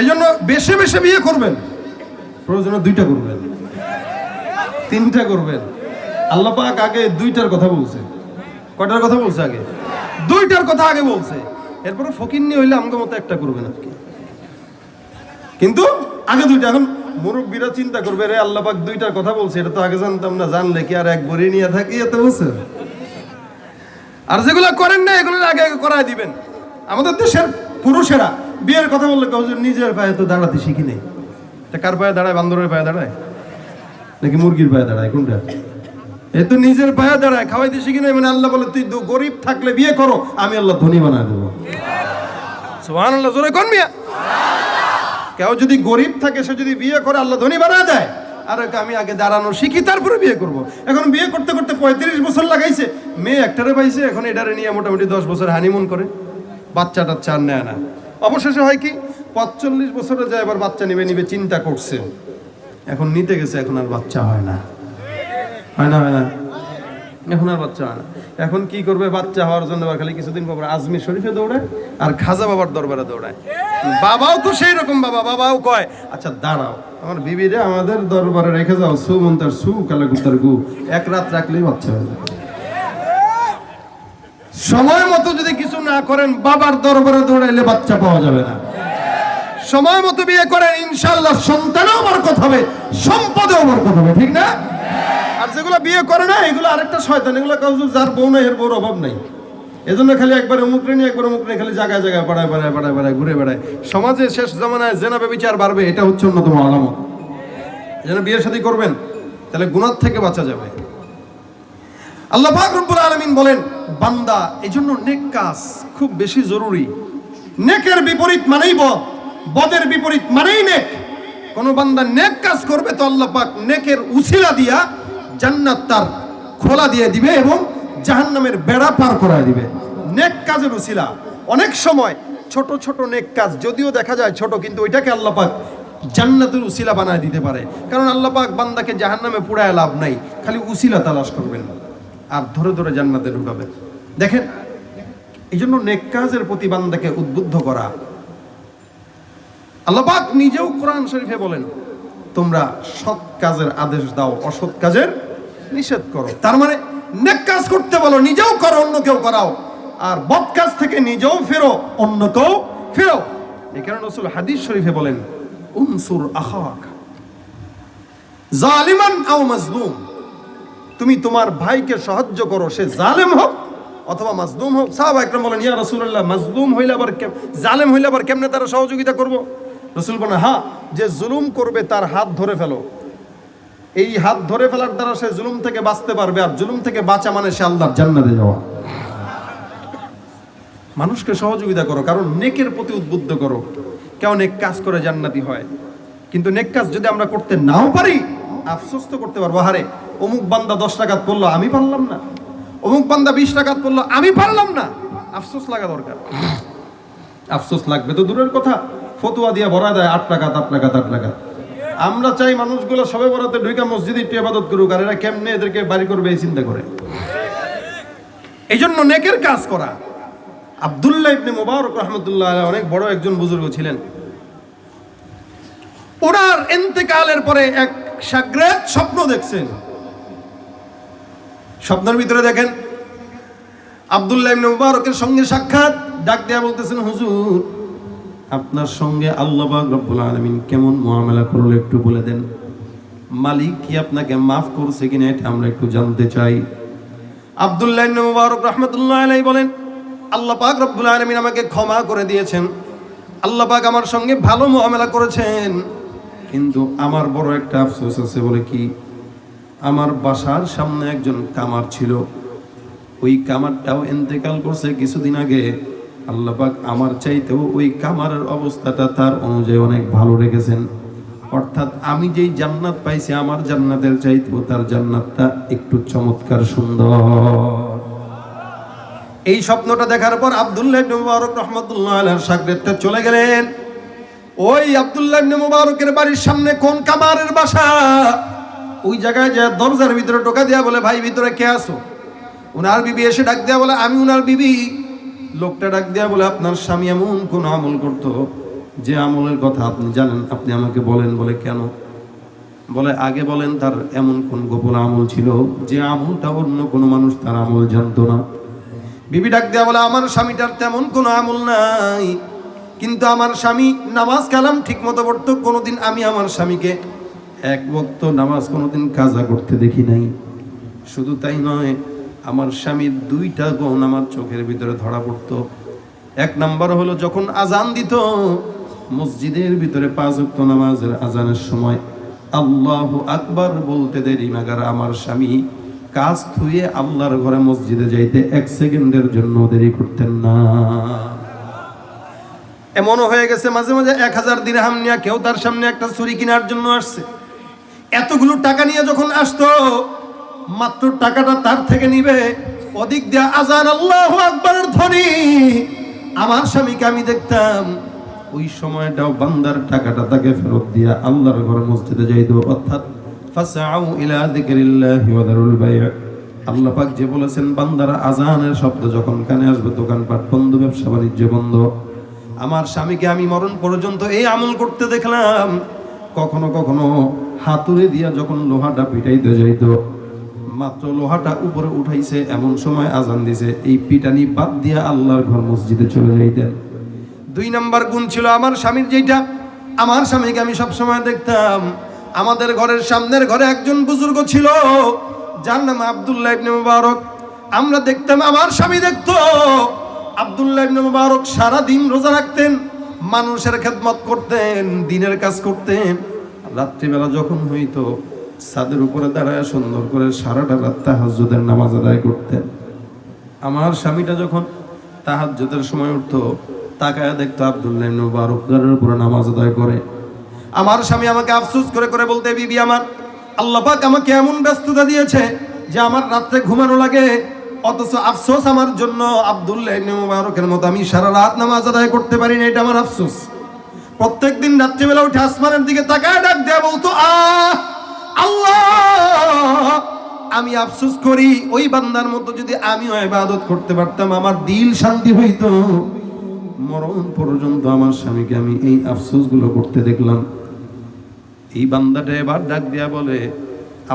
এই জন্য বেশি বেশি বিয়ে করবেন। প্রয়োজনে দুইটা করবেন। তিনটা করবেন। আল্লাহ পাক আগে দুইটার কথা বলছে। কয়টার কথা বলছে আগে? দুইটার কথা আগে বলছে। এরপরে ফকির নিয়ে হইলে আমাকে মতো একটা করবেন আর কি। কিন্তু আগে দুইটা। এখন মুরব্বীরা চিন্তা করবে, রে, আল্লাহ পাক দুইটার কথা বলছে, এটা তো আগে জানতাম না। জানলে কি আর এক বড়ি নিয়ে থাকি এত বছর? আর যেগুলো করেন না, এগুলো আগে আগে করায় দিবেন। আমাদের দেশের পুরুষেরা বিয়ের কথা বললে কেউ নিজের পায়ে তো দাঁড়াতে শিখি নেই। তা কার পায়ে দাঁড়ায়? বান্দরের পায়ে দাঁড়ায়? নাকি মুরগির পায়ে দাঁড়ায়? কোনটা? এ তো নিজের পায়ে দাঁড়ায়, খাওয়াইতে শিখি নাই মানে আল্লাহ বলে, তুই গরিব থাকলে বিয়ে করো, আমি আল্লাহ ধনী বানায় দেবো। সুহান আল্লাহ জোরে কোন মিয়া? কেউ যদি গরিব থাকে, সে যদি বিয়ে করে, আল্লাহ ধনী বানায় দেয়। আর আমি আগে দাঁড়ানো শিখি, তারপরে বিয়ে করব। এখন বিয়ে করতে করতে পঁয়ত্রিশ বছর লাগাইছে। মেয়ে একটারে পাইছে, এখন এটারে নিয়ে মোটামুটি দশ বছর হানিমুন করে। বাচ্চা টাচ্চা আর নেয় না। অবশেষে হয় কি পঁচল্লিশ বছরে যায় এবার বাচ্চা নিবে নিবে, চিন্তা করছে। এখন নিতে গেছে, এখন আর বাচ্চা হয় না। হয় না হয় না? এখন আর বাচ্চা হয় না। এখন কি করবে, বাচ্চা হওয়ার জন্য খালি কিছুদিন পর আজমির শরীফে দৌড়ায় আর খাজা বাবার দরবারে দৌড়ায়। বাবাও তো সেই রকম বাবা, বাবাও কয় আচ্ছা দাঁড়াও, আমার বিবিরে আমাদের দরবারে রেখে যাও সু মন্তার সু, কালা গুতার গু, এক রাত রাখলেই বাচ্চা হয়ে যাবে। সময় মতো যদি কিছু না করেন, বাবার দরবারে দৌড়াইলে বাচ্চা পাওয়া যাবে না। সময় মতো বিয়ে করেন ইনশাল্লাহ সন্তানও বরকত হবে, সম্পদেও বরকত হবে, ঠিক না? আর যেগুলো বিয়ে করে না, এগুলো আরেকটা শয়তান, এগুলো কাউকে যার বউ নাই, এর বউর অভাব নাই। এজন্য খালি একবার অমুক রেনি একবার অমুক রেনি খালি জায়গায় জায়গায় পাড়ায় পাড়ায় পাড়ায় পাড়ায় ঘুরে বেড়ায়। সমাজে শেষ জামানায় জেনাবে বিচার বাড়বে, এটা হচ্ছে অন্যতম আলামত। যেন বিয়ের সাথে করবেন, তাহলে গুণার থেকে বাঁচা যাবে। আল্লাহ রব্বুল আলামিন বলেন, বান্দা এই জন্য নেক কাজ খুব বেশি জরুরি। নেকের বিপরীত মানেই বদ, বদের বিপরীত মানেই নেক। কোন বান্দা নেক কাজ করবে তো আল্লাহ পাক নেকের উছিলা দিয়া জান্নাত তার খোলা দিয়ে দিবে এবং জাহান্নামের বেড়া পার করায় দিবে। নেক কাজের উছিলা। অনেক সময় ছোট ছোট নেক কাজ, যদিও দেখা যায় ছোট, কিন্তু ওইটাকে আল্লাহ পাক জান্নাতের উসিলা বানায় দিতে পারে। কারণ আল্লাহ পাক বান্দাকে জাহান্নামে পুড়ায় লাভ নাই, খালি উসিলা তালাশ করবেন। আর ধরে ধরে জান্নাতে ঢুকাবেন দেখেন এই জন্য নেক কাজের প্রতি বান্দাকে উদ্বুদ্ধ করা। আল্লাহ পাক নিজেও কোরআন শরীফে বলেন, তোমরা সৎ কাজের আদেশ দাও, অসৎ কাজের নিষেধ করো। তার মানে নেক কাজ করতে বলো, নিজেও করো, অন্য কেউ করাও। আর বদ কাজ থেকে নিজেও ফেরো অন্যকেও ফেরো। এই কারণে রসুল হাদিস শরীফে বলেন, উনসুর আখাক, জালিমান আও মাজলুম। তুমি তোমার ভাইকে সাহায্য করো, সে জালেম হোক অথবা মাজলুম হোক। সাহাবা একরাম বলেন, ইয়া রাসূলুল্লাহ, মাজলুম হইলে আবার কেম, জালেম হইলে আবার কেমনে তারা সহযোগিতা করব? রসুল বলেন হ্যাঁ যে জুলুম করবে তার হাত ধরে ফেলো। এই হাত ধরে ফেলার দ্বারা সে জুলুম থেকে বাঁচতে পারবে, আর জুলুম থেকে বাঁচা মানে সে আল্লাহর জান্নাতে যাওয়া। মানুষকে সহযোগিতা করো, কারণ নেকের প্রতি উদ্বুদ্ধ করো। কেউ নেক কাজ করে জান্নাতি হয়, কিন্তু নেক কাজ যদি আমরা করতে নাও পারি আফসোস তো করতে পারব। হারে অমুক বান্দা দশ টাকাত পড়ল, আমি পারলাম না। অমুক বান্দা বিশ টাকাত পড়ল, আমি পারলাম না। আফসোস লাগা দরকার। আফসোস লাগবে তো দূরের কথা। ফতুয়া দিয়ে ভরা দেয়, আট টাকা আট টাকা আট টাকা আমরা চাই মানুষগুলো সবে বরাতে ঢুকা মসজিদে একটু ইবাদত করুক, আর এরা কেমনে এদেরকে বাড়ি করবে এই চিন্তা করে। এই জন্য নেকের কাজ করা। আবদুল্লাহ ইবনে মুবারক রহমতুল্লাহ অনেক বড় একজন বুজুর্গ ছিলেন। ওনার এন্তেকালের পরে এক সাগ্রেত স্বপ্ন দেখছেন। স্বপ্নের ভিতরে দেখেন আবদুল্লাহ ইবনে মুবারকের সঙ্গে সাক্ষাৎ। ডাক দেয়া বলতেছেন, হুজুর, আপনার সঙ্গে আল্লাহ রব্বুল আলামিন কেমন মুআমালা করল একটু বলে দেন। মালিক কি আপনাকে মাফ করছে কিনা এটা আমরা একটু জানতে চাই। আব্দুল্লাহ ইবনে মুবারক রাহমাতুল্লাহ আলাইহি বলেন, আল্লাহ পাক রব্বুল আলামিন আমাকে ক্ষমা করে দিয়েছেন। আল্লাহ পাক আমার সঙ্গে ভালো মুআমালা করেছেন। কিন্তু আমার বড় একটা আফসোস আছে বলে কি? আমার বাসার সামনে একজন কামার ছিল। ওই কামারটাও এন্তেকাল করছে কিছুদিন আগে। আল্লাহ পাক আমার চাইতেও ওই কামারের অবস্থাটা তার অনুযায়ী অনেক ভালো রেখেছেন। অর্থাৎ আমি যেই জান্নাত পাইছি আমার জান্নাতের চাইতেও তার জান্নাতটা একটু চমৎকার সুন্দর। এই স্বপ্নটা দেখার পর আবদুল্লাহ রহমতুল্লাহ আলাইহির সাগরেদটা চলে গেলেন। ওই আব্দুল্লাহ মুবারকের বাড়ির সামনে কোন কামারের বাসা? ওই জায়গায় যে দরজার ভিতরে টোকা দিয়া বলে, ভাই, ভিতরে কে আসো উনার বিবি এসে ডাক দেয়া বলে, আমি উনার বিবি। লোকটা ডাক দেয়া বলে, আপনার স্বামী এমন কোন আমল করতো যে আমলের কথা আপনি জানেন, আপনি আমাকে বলেন বলে কেন? বলে, আগে বলেন, তার এমন কোন গোপন আমল ছিল যে আমলটা অন্য কোনো মানুষ তার আমল জানতো না? বিবি ডাক দেয়া বলে, আমার স্বামীটার তেমন কোনো আমল নাই। কিন্তু আমার স্বামী নামাজ কালাম ঠিক মতো পড়তো, কোনোদিন আমি আমার স্বামীকে এক বক্ত নামাজ কোনোদিন কাজা করতে দেখি নাই। শুধু তাই নয়, আমার স্বামীর দুইটা গুণ আমার চোখের ভিতরে ধরা পড়তো। এক নাম্বার হলো যখন আজান দিত, মসজিদের ভিতরে পাঁচ ওয়াক্ত নামাজের আজানের সময় আল্লাহ আকবার বলতে দেরি নাগার আমার স্বামী কাজ থুয়ে আল্লাহর ঘরে মসজিদে যাইতে এক সেকেন্ডের জন্য দেরি করতেন না। এমনও হয়ে গেছে, মাঝে মাঝে এক হাজার দিরহাম নিয়ে কেউ তার সামনে একটা ছুরি কেনার জন্য আসছে। এতগুলো টাকা নিয়ে যখন আসতো, মাত্র টাকাটা তার থেকে নিবে। ওদিক দিয়ে আজান, আল্লাহ আকবরের ধ্বনি। আমার স্বামীকে আমি দেখতাম, ওই সময়টাও বান্দার টাকাটা তাকে ফেরত দিয়া আল্লাহর ঘর মসজিদে যাইতো অর্থাৎ, ফাসাউ ইলা যিকরিল্লাহি ওয়া দারুল বাই' আল্লাহ পাক যে বলেছেন, বান্দারা আজানের শব্দ যখন কানে আসবে, দোকানপাট বন্ধ, ব্যবসা বাণিজ্য বন্ধ। আমার স্বামীকে আমি মরণ পর্যন্ত এই আমল করতে দেখলাম। কখনো কখনো হাতুড়ে দিয়া যখন লোহাটা পিটাইতে যাইতো, মাত্র লোহাটা উপরে উঠাইছে, এমন সময় আজান দিছে, এই পিটানি বাদ দিয়া আল্লাহর ঘর মসজিদে চলে যাইতেন। দুই নাম্বার গুণ ছিল আমার স্বামীর যেটা আমার স্বামীকে আমি সব সময় দেখতাম। আমাদের ঘরের সামনের ঘরে একজন বুজুর্গ ছিল, যার নাম আব্দুল্লাহ ইবনে মুবারক। আমরা দেখতাম আমার স্বামী দেখতো। আব্দুল্লাহ ইবনে মুবারক সারা দিন রোজা রাখতেন, মানুষের খেদমত করতেন, দিনের কাজ করতেন। রাত্রিবেলা যখন হইতো, ছাদের উপরে দাঁড়ায় সুন্দর করে সারাটা রাত তাহাজ্জুদের নামাজ আদায় করতেন। আমার স্বামীটা যখন তাহাজ্জুদের সময় উঠতো, তাকায় দেখতো আব্দুল্লাহ ইবনে মুবারক ঘরের উপরে নামাজ আদায় করে। আমার স্বামী আমাকে আফসোস করে করে বলতে, বিবি আমার, আল্লাহ পাক আমাকে এমন ব্যস্ততা দিয়েছে যে আমার রাত্রে ঘুমানো লাগে। অথচ আফসোস আমার জন্য আব্দুল্লাহ ইবনে মুবারকের মতো আমি সারা রাত নামাজ আদায় করতে পারি না, এটা আমার আফসোস। প্রত্যেকদিন রাত্রিবেলা উঠে আসমানের দিকে তাকায় ডাক দেয়া বলতো, আহ, আল্লাহ! আমি আফসোস করি, ওই বান্দার মতো যদি আমিও ইবাদত করতে পারতাম, আমার দিল শান্তি হইতো। মরণ পর্যন্ত আমার স্বামীকে আমি এই আফসোসগুলো করতে দেখলাম। এই বান্দাটা এবার ডাক দেয়া বলে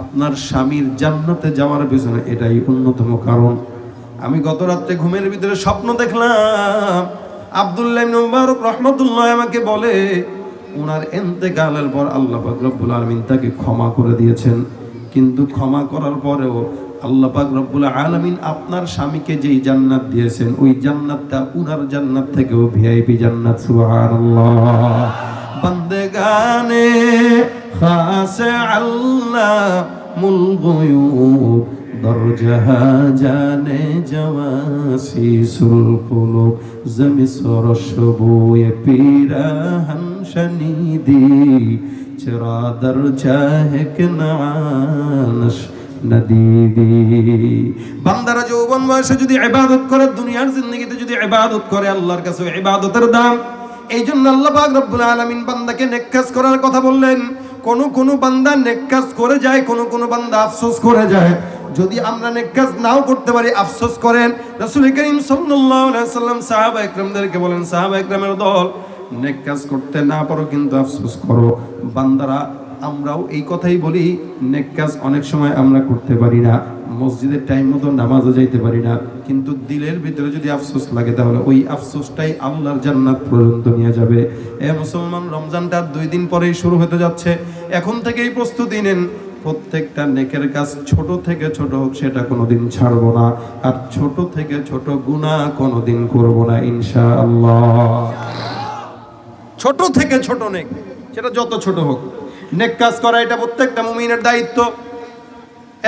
আপনার স্বামীর জান্নাতে যাওয়ার পেছনে এটাই অন্যতম কারণ। আমি গত রাত্রে ঘুমের ভিতরে স্বপ্ন দেখলাম। আব্দুল্লাহ মুবারক রহমতুল্লাহ আমাকে বলে ওনার এন্তেকালের পর আল্লাহ রব্বুল আলামিন তাকে ক্ষমা করে দিয়েছেন। কিন্তু ক্ষমা করার পরেও আল্লাহ পাক রব্বুল আলামিন আপনার স্বামীকে যেই জান্নাত দিয়েছেন, ওই জান্নাতটা উনার জান্নাত থেকেও ভিআইপি জান্নাত, সুবহানাল্লাহ। বন্দেগানে খাস মুল গুয়ুব দরজাহা জানে জওয়াসি সুল কুলুব জমিসর শবুয়ে পিরাহান শনিদি চরা দরজা হেক নানশ নদীদি। বান্দারা যৌবন বয়সে যদি ইবাদত করে, দুনিয়ার জিন্দগিতে যদি ইবাদত করে, আল্লাহর কাছে ইবাদতের দাম। এই জন্য আল্লাহ পাক রব্বুল আলামিন বান্দাকে নেক কাজ করার কথা বললেন। কোন কোন বান্দা নেক কাজ করে যায়, কোন কোন বান্দা আফসোস করে যায়। যদি আমরা নেক কাজ নাও করতে পারি, আফসোস করেন। রাসূল করিম সাল্লাল্লাহু আলাইহি সাল্লাম সাহাবা একরামদেরকে বলেন, সাহাবা একরামের দল নেক কাজ করতে না পারো কিন্তু আফসোস করো। বান্দারা, আমরাও এই কথাই বলি নেক কাজ অনেক সময় আমরা করতে পারি না। মসজিদের টাইম মতো নামাজও যাইতে পারি না। কিন্তু দিলের ভিতরে যদি আফসোস লাগে, তাহলে ওই আফসোসটাই আল্লাহর জান্নাত পর্যন্ত নিয়ে যাবে। এ মুসলমান, রমজানটা দুই দিন পরেই শুরু হতে যাচ্ছে। এখন থেকেই প্রস্তুতি নেন। প্রত্যেকটা নেকের কাজ ছোট থেকে ছোট হোক, সেটা কোনোদিন ছাড়বো না। আর ছোট থেকে ছোট গুনাহ কোনোদিন করব না, ইনশাআল্লাহ। ছোট থেকে ছোট নেক, সেটা যত ছোট হোক। নেক কাজ করা এটা প্রত্যেকটা মুমিনের দায়িত্ব।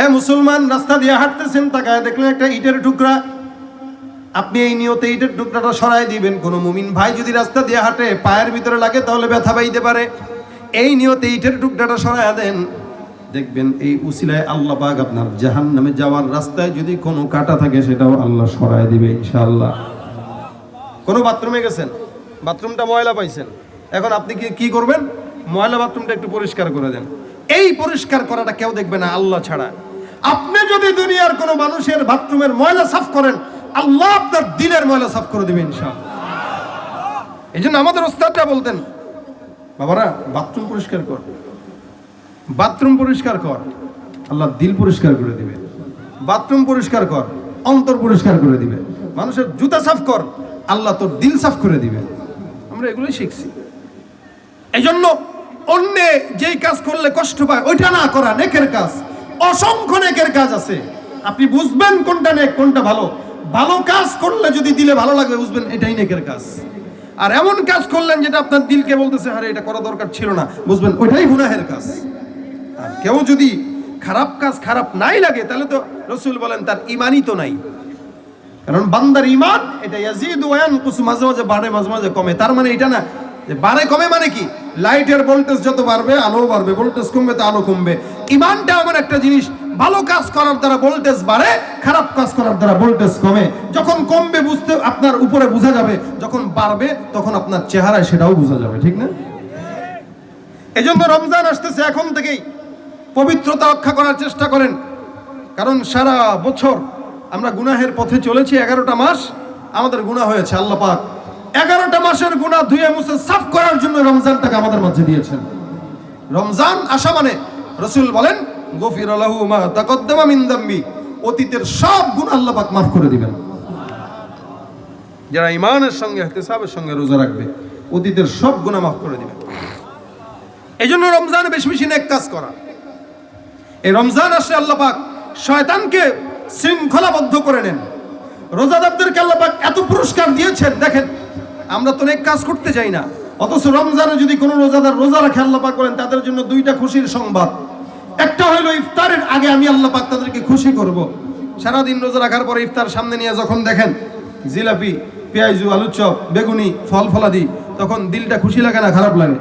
এ মুসলমান, রাস্তা দিয়ে হাঁটতেছেন, তাকায় দেখলেন একটা ইটের টুকরা। আপনি এই নিয়তে ইটের টুকরাটা সরাই দিবেন। কোনো মুমিন ভাই যদি রাস্তা দিয়ে হাঁটে, পায়ের ভিতরে লাগে, তাহলে ব্যথা পাইতে পারে। এই নিয়তে ইটের টুকরাটা সরাই দেন। দেখবেন এই উসিলায় আল্লাহ পাক আপনার জাহান নামে যাওয়ার রাস্তায় যদি কোনো কাটা থাকে, সেটাও আল্লাহ সরাই দিবে, ইনশাআল্লাহ। কোনো বাথরুমে গেছেন? বাথরুমটা ময়লা পাইছেন। এখন আপনি কি কি করবেন? ময়লা বাথরুমটা একটু পরিষ্কার করে দেন। এই পরিষ্কার করাটা কেউ দেখবে না, আল্লাহ ছাড়া। আপনি যদি দুনিয়ার কোনো মানুষের বাথরুমের ময়লা সাফ করেন, আল্লাহ আপনার দিনের ময়লা সাফ করে দেবে ইনশাআল্লাহ। এই জন্য আমাদের ওস্তাদটা বলতেন, বাবারা, বাথরুম পরিষ্কার কর, বাথরুম পরিষ্কার কর, আল্লাহ দিল পরিষ্কার করে দিবে। বাথরুম পরিষ্কার কর, অন্তর পরিষ্কার করে দিবে। মানুষের জুতা সাফ কর, আল্লাহ তোর দিল সাফ করে দিবে। আমরা এগুলোই শিখছি। এই জন্য অন্যে যেই কাজ করলে কষ্ট পায়, ওইটা না করা, নেকের কাজ। অসংখ্য নেকের কাজ আছে। আপনি বুঝবেন কোনটা নেক, কোনটা ভালো। ভালো কাজ করলে যদি দিলে ভালো লাগবে, বুঝবেন এটাই নেকের কাজ। আর এমন কাজ করলেন যেটা আপনার দিলকে বলতেছে, আরে, এটা করা দরকার ছিল না। বুঝবেন, ওইটাই গুনাহের কাজ। আর কেউ যদি খারাপ কাজ খারাপ নাই লাগে, তাহলে তো রসুল বলেন, তার ইমানই তো নাই। কারণ বান্দার ইমান, এটা ইয়াজিদ ওয়ান কুসু মাঝে মাঝে বাড়ে, মাঝে মাঝে কমে। তার মানে এটা না, যে বাড়ে কমে মানে কি? লাইটের ভোল্টেজ যত বাড়বে আলো বাড়বে ভোল্টেজ কমবে, তো আলো কমবে। ইমানটা এমন একটা জিনিস, ভালো কাজ করার দ্বারা ভোল্টেজ বাড়ে, খারাপ কাজ করার দ্বারা ভোল্টেজ কমে। যখন কমবে বুঝতে আপনার উপরে বোঝা যাবে, যখন বাড়বে, তখন আপনার চেহারায় সেটাও বোঝা যাবে, ঠিক না? এই জন্য রমজান আসতেছে এখন থেকেই। পবিত্রতা রক্ষা করার চেষ্টা করেন। কারণ সারা বছর আমরা গুনাহের পথে চলেছি, এগারোটা মাস আমাদের গুনাহ হয়েছে, আল্লাহ পাক। এগারোটা মাসের গুনাহ ধুয়ে মুছে সাফ করার জন্য রমজানটাকে আমাদের মাঝে দিয়েছেন। রমজান আসা মানে রসুল বলেন গফির আলাহু মা তাকদ্দামা মিন দাম্বি অতীতের সব গুণ আল্লাহ পাক মাফ করে দিবেন। যারা ইমানের সঙ্গে হিসাবের সঙ্গে রোজা রাখবে, অতীতের সব গুনাহ মাফ করে দিবেন। এই জন্য রমজানে বেশি বেশি নেক কাজ করা। এই রমজান আসলে আল্লাহ পাক শয়তানকে শৃঙ্খলাবদ্ধ করে নেন। রোজাদারদেরকে আল্লাহ পাক এত পুরস্কার দিয়েছেন, দেখেন, আমরা তো অনেক কাজ করতে চাই না। অথচ রমজানে যদি কোনো রোজাদার রোজা রাখে আল্লাহ পাক করেন তাদের জন্য দুইটা খুশির সংবাদ। একটা হইল ইফতারের আগে আমি আল্লাহ পাক তাদেরকে খুশি করব। সারাদিন রোজা রাখার পরে ইফতার সামনে নিয়ে যখন দেখেন জিলাপি, পেঁয়াজু, আলুর চপ, বেগুনি, ফল ফলাদি, তখন দিলটা খুশি লাগে না, খারাপ লাগে?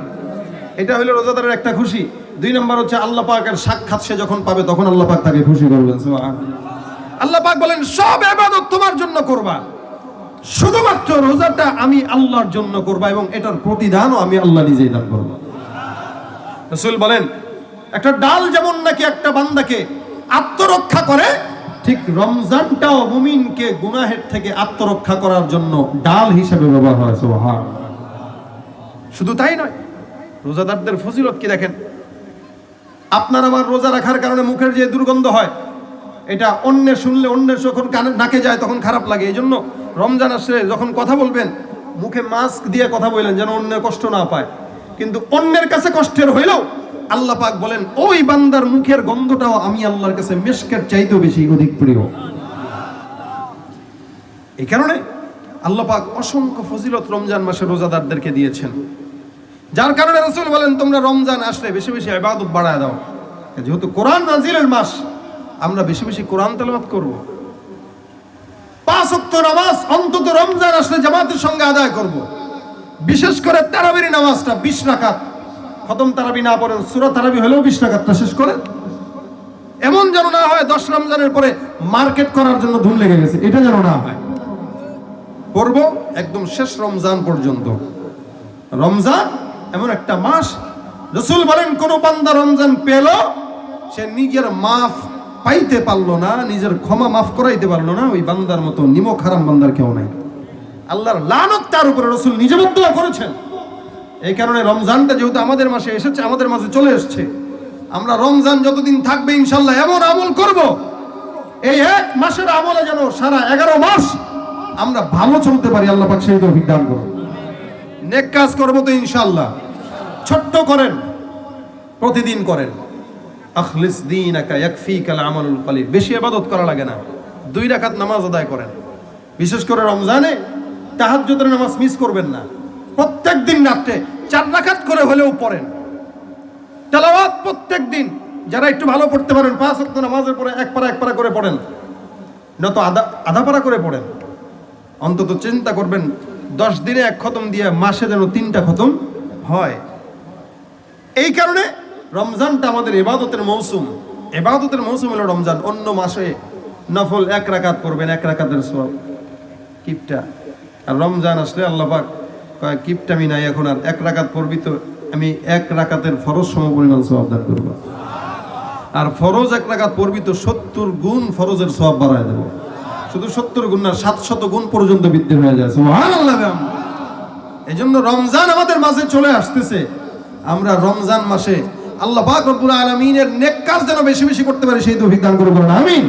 এটা হলো রোজাদারের একটা খুশি। দুই নম্বর হচ্ছে আল্লাহ পাকের সাক্ষাৎ সে যখন পাবে, তখন আল্লাহ পাক তাকে খুশি করবেন আল্লাহ পাক বলেন, সব ইবাদত তোমার জন্য করবা। শুধুমাত্র রোজাটা আমি আল্লাহর জন্য করবা এবং এটার প্রতিদানও আমি আল্লাহ নিজেই দান করব। রসুল বলেন একটা ডাল যেমন নাকি একটা বান্দাকে আত্মরক্ষা করে, ঠিক রমজানটাও মুমিনকে গুনাহের থেকে আত্মরক্ষা করার জন্য ডাল হিসেবে ব্যবহার হয় সুবহানাল্লাহ। শুধু তাই নয়, রোজাদারদের ফজিলত কি দেখেন? আপনার আমার রোজা রাখার কারণে মুখের যে দুর্গন্ধ হয়, এটা অন্যের শুনলে অন্যের যখন কানে, নাকে যায় তখন খারাপ লাগে। এই জন্য রমজান আসলে যখন কথা বলবেন, মুখে মাস্ক দিয়ে কথা বললেন যেন অন্য কষ্ট না পায়। কিন্তু অন্যের কাছে কষ্টের হইলেও আল্লাহ পাক বলেন, ওই বান্দার মুখের গন্ধটাও আমি আল্লাহর কাছে মেশকের চাইতেও বেশি অধিক প্রিয়। এই কারণে আল্লাহ পাক অসংখ্য ফজিলত রমজান মাসে রোজাদারদেরকে দিয়েছেন। যার কারণে রসুল বলেন, তোমরা রমজান আসলে বেশি বেশি ইবাদত বাড়ায় দাও। যেহেতু কোরআন নাজিলের মাস, আমরা বেশি বেশি কোরআন তেলাওয়াত করব। পাঁচ ওয়াক্ত নামাজ অন্তত রমজান আসলে জামাতের সঙ্গে আদায় করব। বিশেষ করে তারাবির নামাজটা বিশ রাকাত। খতম তারাবি না পড়েন, সুরা তারাবি হলেও বিশ রাকাতটা শেষ করেন। এমন যেন না হয় দশ রমজানের পরে মার্কেট করার জন্য ধুম লেগে গেছে, এটা যেন না হয়। পড়ব একদম শেষ রমজান পর্যন্ত। রমজান এমন একটা মাস, রসুল বলেন, কোন বান্দা রমজান পেল, সে নিজের মাফ পাইতে পারল না, নিজের ক্ষমা মাফ করাইতে পারল না, ওই বান্দার মতো নিমক হারাম বান্দার কেউ নাই। আল্লাহর লানত তার উপরে রসুল নিজে বদ্ধ করেছেন। এই কারণে রমজানটা যেহেতু আমাদের মাসে এসেছে, আমাদের মাঝে চলে এসছে। আমরা রমজান যতদিন থাকবে, ইনশাল্লাহ এমন আমল করব। এই এক মাসের আমলে যেন সারা এগারো মাস আমরা ভালো চলতে পারি, আল্লাহ পাক সেই তৌফিক দান করুন। নেক কাজ করব তো ইনশাল্লাহ। ছোট্ট করেন, প্রতিদিন করেন। আখলিস দিন একা ইয়াকফিকাল আমালুল কলিল বেশি আবাদত করা লাগে না। দুই রাকাত নামাজ আদায় করেন। বিশেষ করে রমজানে তাহাজ্জুদের নামাজ মিস করবেন না। প্রত্যেক দিন রাত্রে চার রাকাত করে হলেও পড়েন। তেলাওয়াত প্রত্যেক দিন। যারা একটু ভালো পড়তে পারেন, পাঁচ ওয়াক্ত নামাজের পরে এক পারা এক পারা করে পড়েন। নত আধা আধা পারা করে পড়েন। অন্তত চিন্তা করবেন, দশ দিনে এক খতম দিয়ে মাসে যেন তিনটা খতম হয়। এই কারণে রমজানটা আমাদের এবাদতের মৌসুম। এবাদতের মৌসুম হলো রমজান। অন্য মাসে নফল এক রাকাত করবেন, এক রাকাতের সব কিপটা। আর রমজান আসলে আল্লাহ পাক কয়, কিপটা আমি নাই এখন আর এক রাকাত পড়বি তো আমি এক রাকাতের ফরজ সম পরিমাণ সব দান করব। আর ফরজ এক রাকাত পড়বি তো সত্তর গুণ ফরজের সব বাড়ায় দেবো। শুধু সত্তর গুণ না সাতশত গুণ পর্যন্ত বৃদ্ধি হয়ে যায়। এই জন্য রমজান আমাদের মাঝে চলে আসতেছে। আমরা রমজান মাসে আল্লাহ পাক রব্বুল আলামিনের নেক কাজ যেন বেশি বেশি করতে পারি, সেই তৌফিক দান করে বলেন, আমিন।